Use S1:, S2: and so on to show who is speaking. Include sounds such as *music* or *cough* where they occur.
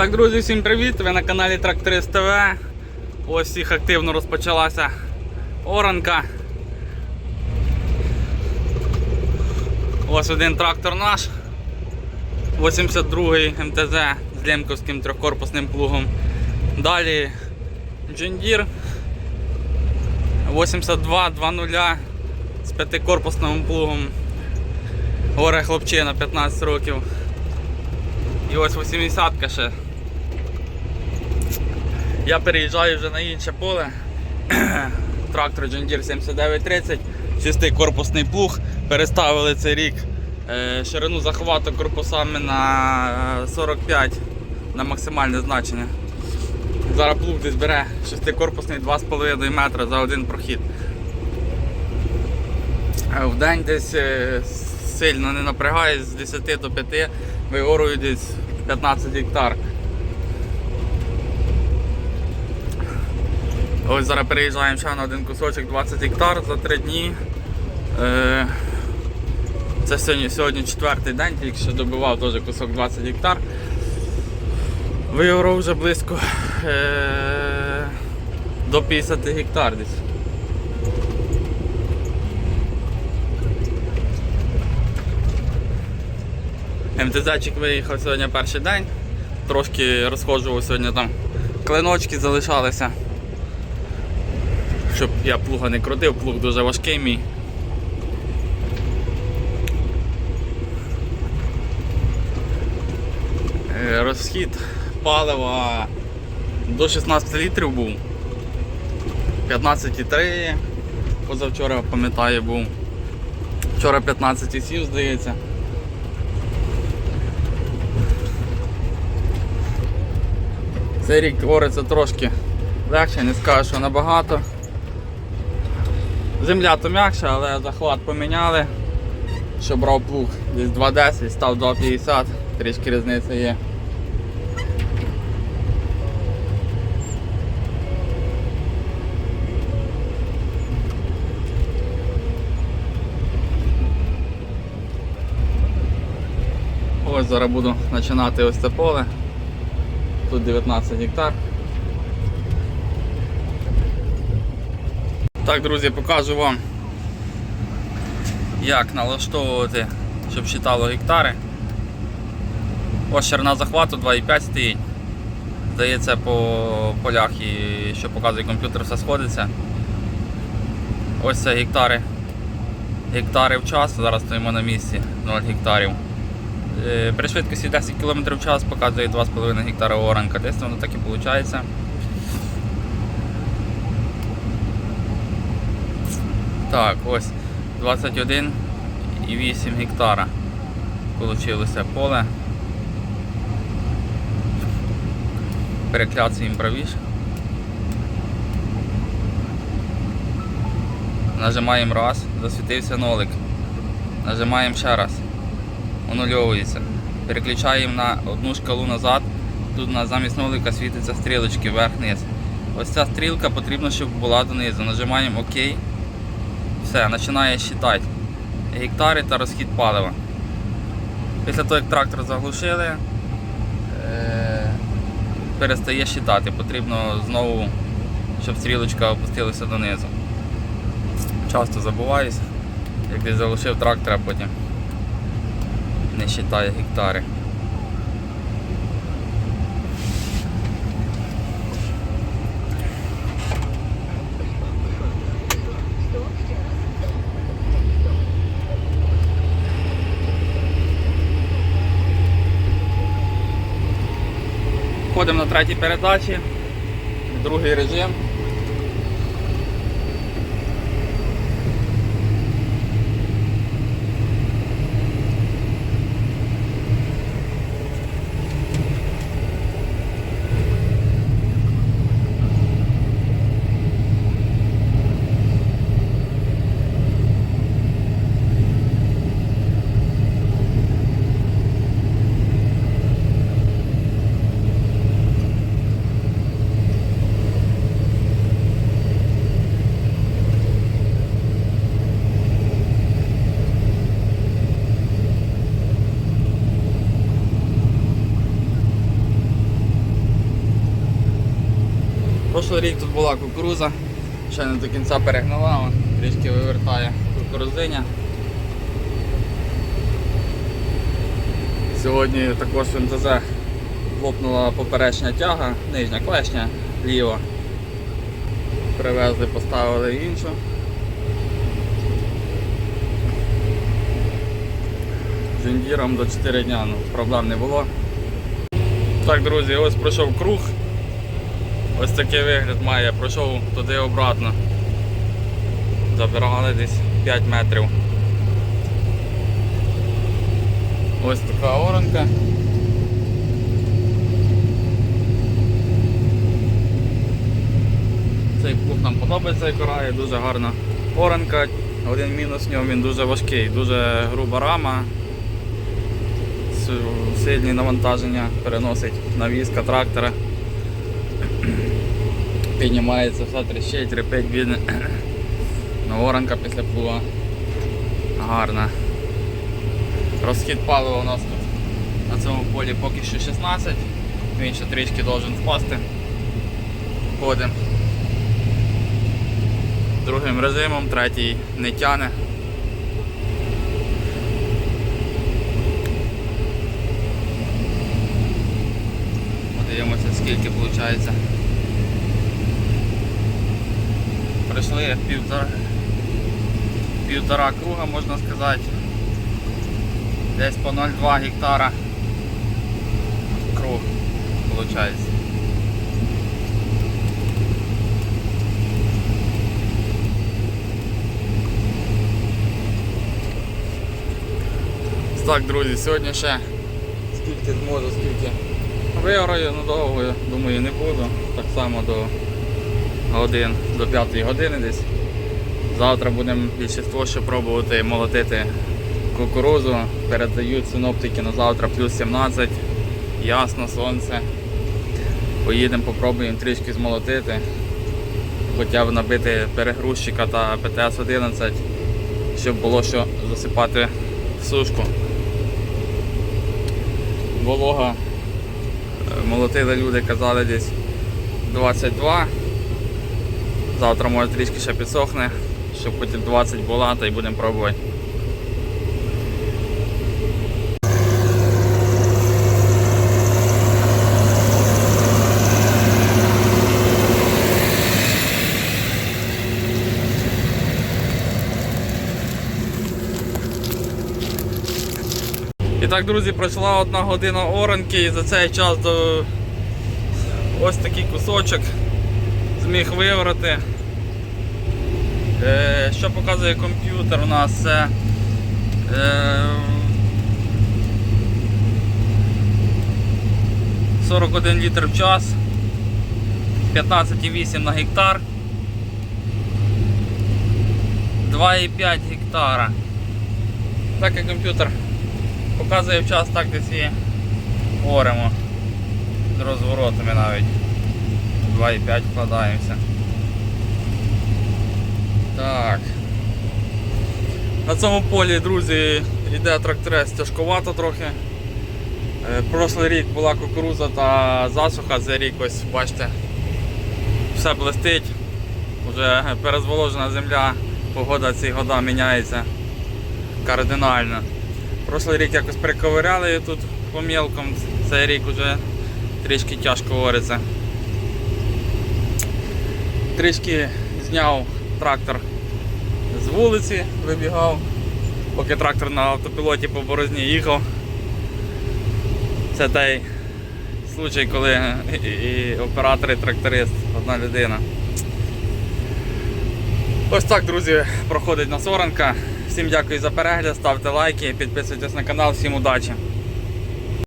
S1: Так, друзі, всім привіт! Ви на каналі Тракторист ТВ. Ось всіх активно розпочалася оранка. Ось один трактор наш. 82-й МТЗ з лемковським трьохкорпусним плугом. Далі Джендір 82-2.0 з п'ятикорпусним плугом. Горе хлопчина 15 років. І ось 80-ка ще. Я переїжджаю вже на інше поле. *clears throat* Трактор John Deere 7930, чистий корпусний плуг. Переставили цей рік е, ширину захвату корпусами на е, 45 на максимальне значення. Зараз плуг десь бере шестикорпусний 2,5 метра за один прохід. Е, В день десь е, сильно не напрягаюсь, з 10 до 5 виорую десь 15 гектар. Ось зараз переїжджаємо ще на один кусочок 20 гектар за 3 дні. Е, Це сьогодні, сьогодні четвертий день, тільки що добивав теж кусок 20 гектар. Виорав вже близько е, до 50 гектар десь. МТЗчик виїхав сьогодні перший день. Трошки розходжував сьогодні там клиночки залишалися. Щоб я плуга не крутив, плуг дуже важкий мій. Е, Розхід палива до 16 літрів був. 15,3 позавчора пам'ятаю був. Вчора 15,7 здається. Цей рік твориться трошки легше, не скажу, що набагато. Земля то м'якша, але захват поміняли. Що брав плуг десь 2,10, став 2,50, трішки різниця є. Ось зараз буду починати ось це поле. Тут 19 гектар. Так, друзі, покажу вам, як налаштовувати, щоб читало гектари. Ось ширина захвату 2,5 стоїть. Здається, по полях і що показує комп'ютер, все сходиться. Ось це гектари. Гектари в час, зараз стоїмо на місці 0 гектарів. Е, При швидкості 10 км в час показує 2,5 гектара оранка. Десь воно так і виходить. Так, ось 21,8 гектара Получилося поле. Перекляцуємо правіше. Нажимаємо раз, засвітився нолик. Нажимаємо ще раз. Онульовується. Переключаємо на одну шкалу назад. Тут на замість нолика світиться стрілочки вверх-вниз. Ось ця стрілка потрібно, щоб була донизу. Нажимаємо ОК. Все, починає считати гектари та розхід палива. Після того, як трактор заглушили, е, перестає считати. Потрібно знову, щоб стрілочка опустилася донизу. Часто забуваюсь, як десь залишив трактора, потім не вважає гектари. Входимо на третій передачі, другий режим. Прошлий рік тут була кукуруза, ще не до кінця перегнала, вон, трішки вивертає кукурузиня. Сьогодні також в МТЗ лопнула поперечня тяга, нижня клешня ліва. Привезли, поставили іншу. Жендіром до 4 дня, ну, проблем не було. Так, друзі, ось пройшов круг. Ось такий вигляд має, пройшов туди обратно. Забирали десь 5 метрів. Ось така оранка. Цей плуг нам подобається цей корає, дуже гарна оранка. Один мінус в ньому він дуже важкий, дуже груба рама. Сильні навантаження переносить навіска трактора. Піднімається, все тріщить, репить бідне. Ну, оранка після плуга гарна. Розхід палива у нас тут на цьому полі поки що 16, він ще трішки должен впасти. Ходимо. Другим режимом, третій не тяне. Подивимося скільки виходить. Пройшли півтора, півтора круга, можна сказати. Десь по 0,2 гектара круг виходить. Так, друзі, сьогодні ще скільки зможу, скільки виграю, ну довго, думаю, не буду. Так само до годин, до 5 години десь. Завтра будемо більшість ще пробувати молотити кукурузу. Передають синоптики на завтра плюс 17, ясно сонце. Поїдемо, попробуємо трішки змолотити. Хоча б набити перегрузчика та ПТС-11, щоб було що засипати сушку. Волога. Молотили люди, казали десь 22. Завтра може трішки ще підсохне, щоб потім 20 була, та й будемо пробувати. Так, друзі, пройшла одна година оранки і за цей час до ось такий кусочок зміг виврати. Е, що показує комп'ютер у нас це е, 41 літр в час, 15,8 на гектар, 2,5 гектара. Так як комп'ютер показує в час, так десь і оремо з розворотами навіть. 2,5 вкладаємося. Так. На цьому полі, друзі, йде тракторець тяжковато трохи. Е, Прошлий рік була кукуруза та засуха, за рік ось бачите, все блистить, вже перезволожена земля, погода ці года міняється кардинально. Прошлий рік якось приковиряли тут по мілкам, цей рік вже трішки тяжко говориться. Трішки зняв трактор з вулиці, вибігав, поки трактор на автопілоті по борозні їхав. Це той случай, коли і, оператор, і тракторист, одна людина. Ось так, друзі, проходить насоранка. Всім дякую за перегляд, ставте лайки, підписуйтесь на канал, всім удачі!